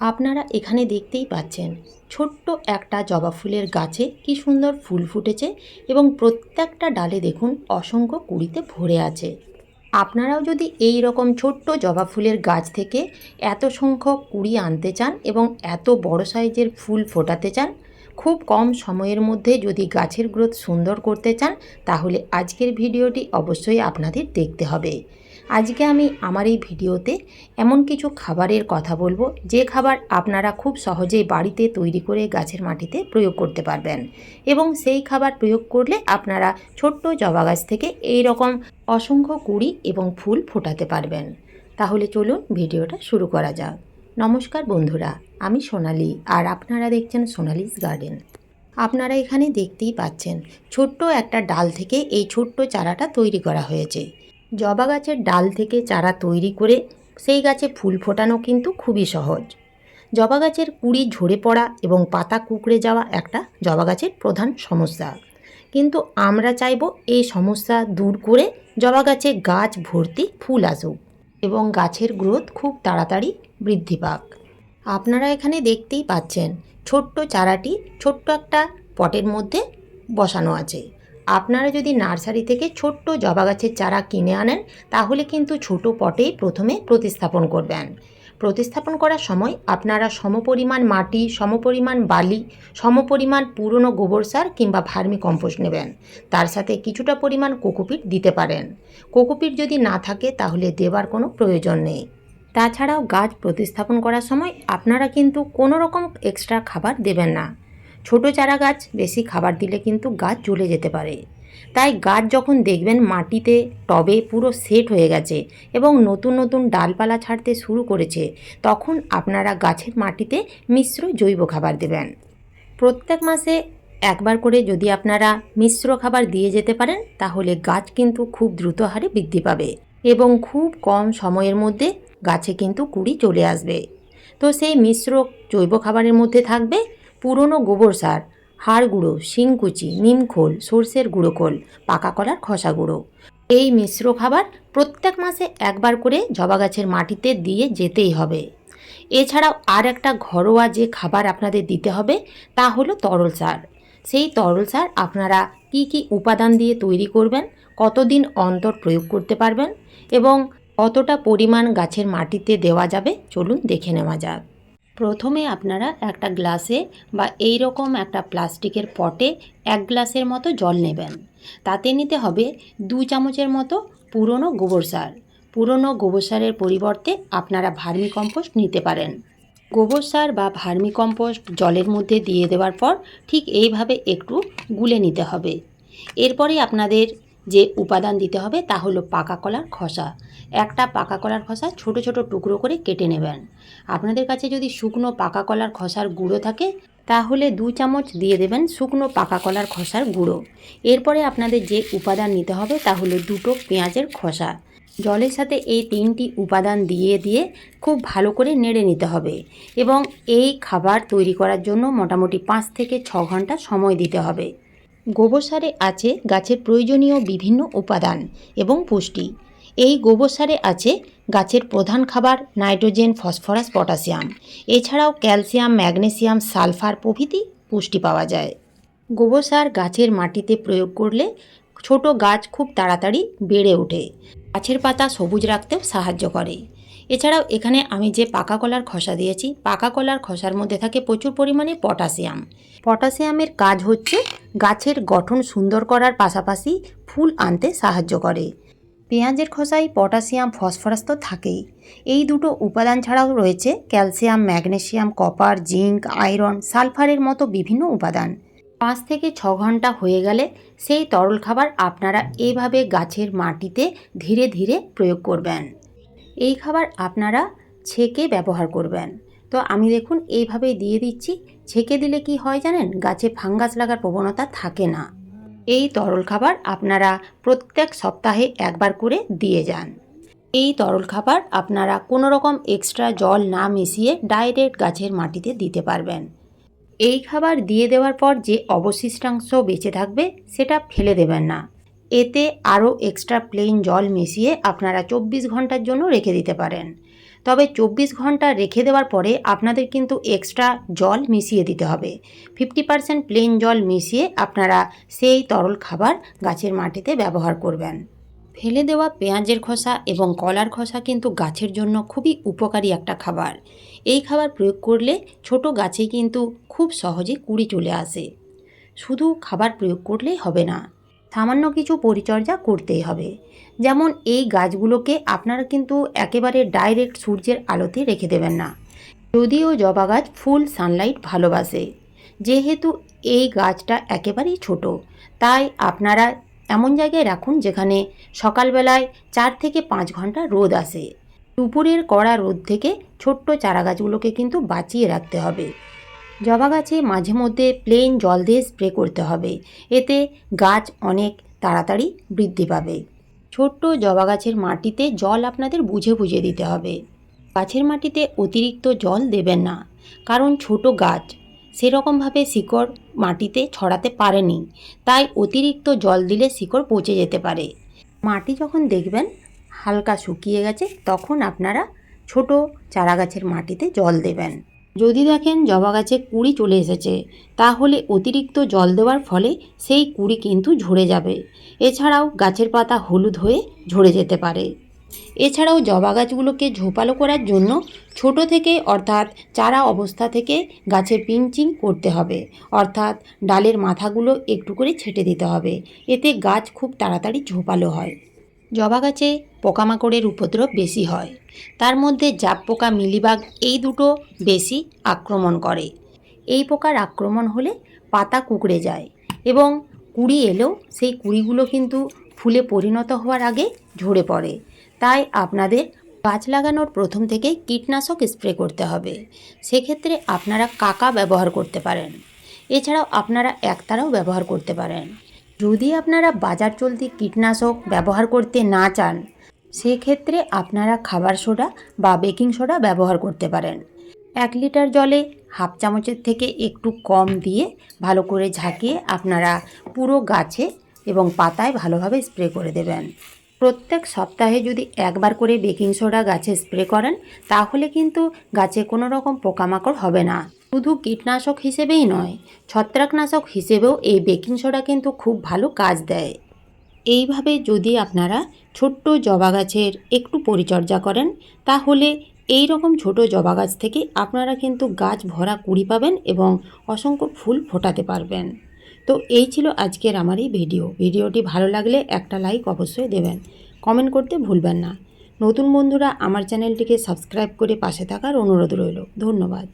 আপনারা এখানে দেখতেই পাচ্ছেন ছোট্ট একটা জবা ফুলের গাছে কি সুন্দর ফুল ফুটেছে এবং প্রত্যেকটা ডালে দেখুন অসংখ্য কুড়িতে ভরে আছে। আপনারাও যদি এই রকম ছোট্ট জবা ফুলের গাছ থেকে এত সংখ্যক কুড়ি আনতে চান এবং এত বড় সাইজের ফুল ফোটাতে চান, খুব কম সময়ের মধ্যে যদি গাছের গ্রোথ সুন্দর করতে চান, তাহলে আজকের ভিডিওটি অবশ্যই আপনাদের দেখতে হবে। আজকে আমি আমার এই ভিডিওতে এমন কিছু খাবারের কথা বলব, যে খাবার আপনারা খুব সহজেই বাড়িতে তৈরি করে গাছের মাটিতে প্রয়োগ করতে পারবেন। এবং সেই খাবার প্রয়োগ করলে আপনারা ছোট্ট জবা গাছ থেকে এই রকম অসংখ্য কুড়ি এবং ফুল ফোটাতে পারবেন। তাহলে চলুন ভিডিওটা শুরু করা যাক। নমস্কার বন্ধুরা, আমি সোনালি আর আপনারা দেখছেন সোনালিস গার্ডেন। আপনারা এখানে দেখতেই পাচ্ছেন, ছোট্ট একটা ডাল থেকে এই ছোট্ট চারাটা তৈরি করা হয়েছে। জবা গাছের ডাল থেকে চারা তৈরি করে সেই গাছে ফুল ফোটানো কিন্তু খুবই সহজ। জবা গাছের কুড়ি ঝরে পড়া এবং পাতা কুকড়ে যাওয়া একটা জবা গাছের প্রধান সমস্যা। কিন্তু আমরা চাইব এই সমস্যা দূর করে জবা গাছে গাছ ভর্তি ফুল আসুক এবং গাছের গ্রোথ খুব তাড়াতাড়ি বৃদ্ধি পাক। আপনারা এখানে দেখতেই পাচ্ছেন, ছোট্ট চারাটি ছোট্ট একটা পটের মধ্যে বসানো আছে। আপনারা যদি নার্সারি থেকে ছোট্ট জবা গাছের চারা কিনে আনেন, তাহলে কিন্তু ছোট পটেই প্রথমে প্রতিস্থাপন করবেন। প্রতিস্থাপন করার সময় আপনারা সমপরিমাণ মাটি, সমপরিমাণ বালি, সমপরিমাণ পুরনো গোবর সার কিংবা ভার্মি কম্পোস্ট নেবেন। তার সাথে কিছুটা পরিমাণ কোকোপিট দিতে পারেন। কোকোপিট যদি না থাকে, তাহলে দেবার কোনো প্রয়োজন নেই। তাছাড়াও গাছ প্রতিস্থাপন করার সময় আপনারা কিন্তু কোনো রকম এক্সট্রা খাবার দেবেন না। ছোট চারা গাছ, বেশি খাবার দিলে কিন্তু গাছ জ্বলে যেতে পারে। তাই গাছ যখন দেখবেন মাটিতে, টবে পুরো সেট হয়ে গেছে এবং নতুন নতুন ডালপালা ছাড়তে শুরু করেছে, তখন আপনারা গাছের মাটিতে মিশ্র জৈব খাবার দেবেন। প্রত্যেক মাসে একবার করে যদি আপনারা মিশ্র খাবার দিয়ে যেতে পারেন, তাহলে গাছ কিন্তু খুব দ্রুত হারে বৃদ্ধি পাবে এবং খুব কম সময়ের মধ্যে গাছে কিন্তু কুড়ি চলে আসবে। তো সেই মিশ্র জৈব খাবারের মধ্যে থাকবে পুরনো গোবর সার, হাড় গুঁড়ো শিংকুচি নিমখোল সর্ষের গুঁড়ো খোল, পাকা কলার খসা গুঁড়ো। এই মিশ্র খাবার প্রত্যেক মাসে একবার করে জবা গাছের মাটিতে দিয়ে যেতেই হবে। এছাড়াও আর একটা ঘরোয়া যে খাবার আপনাদের দিতে হবে তা হলো তরল সার। সেই তরল সার আপনারা কি কি উপাদান দিয়ে তৈরি করবেন, কতদিন অন্তর প্রয়োগ করতে পারবেন এবং কতটা পরিমাণ গাছের মাটিতে দেওয়া যাবে চলুন দেখে নেওয়া যাক। প্রথমে আপনারা একটা গ্লাসে বা এই রকম একটা প্লাস্টিকের পটে এক গ্লাসের মতো জল নেবেন। তাতে নিতে হবে দু চামচের মতো পুরনো গোবর সার। পুরনো গোবর সারের পরিবর্তে আপনারা ভার্মি কম্পোস্ট নিতে পারেন। গোবর সার বা ভার্মি কম্পোস্ট জলের মধ্যে দিয়ে দেওয়ার পর ঠিক এইভাবে একটু গুলে নিতে হবে। এরপরে আপনাদের যে উপাদান দিতে হবে তা হলো পাকা কলার খসা। একটা পাকা কলার খসা ছোট ছোট টুকরো করে কেটে নেবেন। আপনাদের কাছে যদি শুকনো পাকা কলার খসার গুঁড়ো থাকে, তাহলে দু চামচ দিয়ে দেবেন শুকনো পাকা কলার খসার গুঁড়ো। এরপরে আপনাদের যে উপাদান নিতে হবে তা হলো দুটো পেঁয়াজের খসা। জলের সাথে এই তিনটি উপাদান দিয়ে দিয়ে খুব ভালো করে নেড়ে নিতে হবে এবং এই খাবার তৈরি করার জন্য মোটামুটি পাঁচ থেকে ছ ঘণ্টা সময় দিতে হবে। গোবর সারে আছে গাছের প্রয়োজনীয় বিভিন্ন উপাদান এবং পুষ্টি। এই গোবর সারে আছে গাছের প্রধান খাবার নাইট্রোজেন, ফসফরাস, পটাশিয়াম। এছাড়াও ক্যালসিয়াম, ম্যাগনেসিয়াম, সালফার প্রভৃতি পুষ্টি পাওয়া যায়। গোবর সার গাছের মাটিতে প্রয়োগ করলে ছোট গাছ খুব তাড়াতাড়ি বেড়ে ওঠে। গাছের পাতা সবুজ রাখতেও সাহায্য করে। এছাড়াও এখানে আমি যে পাকা কলার খসা দিয়েছি, পাকা কলার খসার মধ্যে থাকে প্রচুর পরিমাণে পটাশিয়াম। পটাশিয়ামের কাজ হচ্ছে গাছের গঠন সুন্দর করার পাশাপাশি ফুল আনতে সাহায্য করে। পেঁয়াজের খোসায় পটাশিয়াম, ফসফরাস তো থাকেই। এই দুটো উপাদান ছাড়াও রয়েছে calcium, magnesium, copper, zinc, iron, সালফারের মতো বিভিন্ন উপাদান। পাঁচ থেকে ছ ঘণ্টা হয়ে গেলে সেই তরল খাবার আপনারা এইভাবে গাছের মাটিতে ধীরে ধীরে প্রয়োগ করবেন। এই খাবার আপনারা ছেঁকে ব্যবহার করবেন। তো আমি দেখুন এইভাবে দিয়ে দিচ্ছি। ছেঁকে দিলে কি হয় জানেন? গাছে ফাঙ্গাস লাগার প্রবণতা থাকে না। এই তরল খাবার আপনারা প্রত্যেক সপ্তাহে একবার করে দিয়ে যান। এই তরল খাবার আপনারা কোনো রকম এক্সট্রা জল না মিশিয়ে ডাইরেক্ট গাছের মাটিতে দিতে পারবেন। এই খাবার দিয়ে দেওয়ার পর যে অবশিষ্টাংশ বেঁচে থাকবে, সেটা ফেলে দেবেন না। এতে আরও এক্সট্রা প্লেন জল মিশিয়ে আপনারা চব্বিশ ঘণ্টার জন্য রেখে দিতে পারেন। তবে চব্বিশ ঘণ্টা রেখে দেওয়ার পরে আপনাদের কিন্তু এক্সট্রা জল মিশিয়ে দিতে হবে। ফিফটি পার্সেন্ট প্লেন জল মিশিয়ে আপনারা সেই তরল খাবার গাছের মাটিতে ব্যবহার করবেন। ফেলে দেওয়া পেঁয়াজের খোসা এবং কলার খোসা কিন্তু গাছের জন্য খুবই উপকারী একটা খাবার। এই খাবার প্রয়োগ করলে ছোট গাছে কিন্তু খুব সহজে কুড়ি চলে আসে। শুধু খাবার প্রয়োগ করলেই হবে না। সামান্য কিছু পরিচর্যা করতেই হবে। যেমন এই গাছগুলোকে আপনারা কিন্তু একেবারে ডাইরেক্ট সূর্যের আলোতে রেখে দেবেন না। যদিও জবা গাছ ফুল সানলাইট ভালোবাসে, যেহেতু এই গাছটা একেবারেই ছোট, তাই আপনারা এমন জায়গায় রাখুন যেখানে সকালবেলায় চার থেকে পাঁচ ঘণ্টা রোদ আসে। দুপুরের কড়া রোদ থেকে ছোট্ট চারা গাছগুলোকে কিন্তু বাঁচিয়ে রাখতে হবে। জবা গাছে মাঝে মধ্যে প্লেন জল দিয়ে স্প্রে করতে হবে। এতে গাছ অনেক তাড়াতাড়ি বৃদ্ধি পাবে। ছোট্ট জবা গাছের মাটিতে জল আপনাদের বুঝে বুঝে দিতে হবে। গাছের মাটিতে অতিরিক্ত জল দেবেন না, কারণ ছোট গাছ সেরকমভাবে শিকড় মাটিতে ছড়াতে পারেনি, তাই অতিরিক্ত জল দিলে শিকড় পচে যেতে পারে। মাটি যখন দেখবেন হালকা শুকিয়ে গেছে, তখন আপনারা ছোট চারা গাছের মাটিতে জল দেবেন। যদি দেখেন জবা গাছে কুড়ি চলে এসেছে, তাহলে অতিরিক্ত জল দেওয়ার ফলে সেই কুড়ি কিন্তু ঝরে যাবে। এছাড়াও গাছের পাতা হলুদ হয়ে ঝরে যেতে পারে। এছাড়াও জবা গাছগুলোকে ঝোপালো করার জন্য ছোট থেকে অর্থাৎ চারা অবস্থা থেকে গাছে পিঞ্চিং করতে হবে। অর্থাৎ ডালের মাথাগুলো একটু করে ছেটে দিতে হবে। এতে গাছ খুব তাড়াতাড়ি ঝোপালো হয়। জবা গাছে পোকামাকড়ের উপদ্রব বেশি হয়। তার মধ্যে জাপ পোকা, মিলিবাগ এই দুটো বেশি আক্রমণ করে। এই পোকার আক্রমণ হলে পাতা কুকড়ে যায় এবং কুড়ি এলেও সেই কুড়িগুলো কিন্তু ফুলে পরিণত হওয়ার আগে ঝরে পড়ে। তাই আপনাদের গাছ লাগানোর প্রথম থেকেই কীটনাশক স্প্রে করতে হবে। সেক্ষেত্রে আপনারা কাকা ব্যবহার করতে পারেন। এছাড়াও আপনারা একতারাও ব্যবহার করতে পারেন। যদি আপনারা বাজার চলতি কীটনাশক ব্যবহার করতে না চান, সেক্ষেত্রে আপনারা খাবার সোডা বা বেকিং সোডা ব্যবহার করতে পারেন। এক লিটার জলে হাফ চামচের থেকে একটু কম দিয়ে ভালো করে ঝাঁকিয়ে আপনারা পুরো গাছে এবং পাতায় ভালোভাবে স্প্রে করে দেবেন। প্রত্যেক সপ্তাহে যদি একবার করে বেকিং সোডা গাছে স্প্রে করেন, তাহলে কিন্তু গাছে কোনো রকম পোকামাকড় হবে না। শুধু কীটনাশক হিসেবেই নয়, ছত্রাকনাশক হিসেবেও এই বেকিং সোডা কিন্তু খুব ভালো কাজ দেয়। এইভাবে যদি আপনারা ছোট্ট জবা গাছের একটু পরিচর্যা করেন, তাহলে এই রকম ছোট জবা গাছ থেকে আপনারা কিন্তু গাছ ভরা কুড়ি পাবেন এবং অসংখ্য ফুল ফোটাতে পারবেন। তো এই ছিল আজকের আমার এই ভিডিও। ভিডিওটি ভালো লাগলে একটা লাইক অবশ্যই দেবেন। কমেন্ট করতে ভুলবেন না। নতুন বন্ধুরা আমার চ্যানেলটিকে সাবস্ক্রাইব করে পাশে থাকার অনুরোধ রইল। ধন্যবাদ।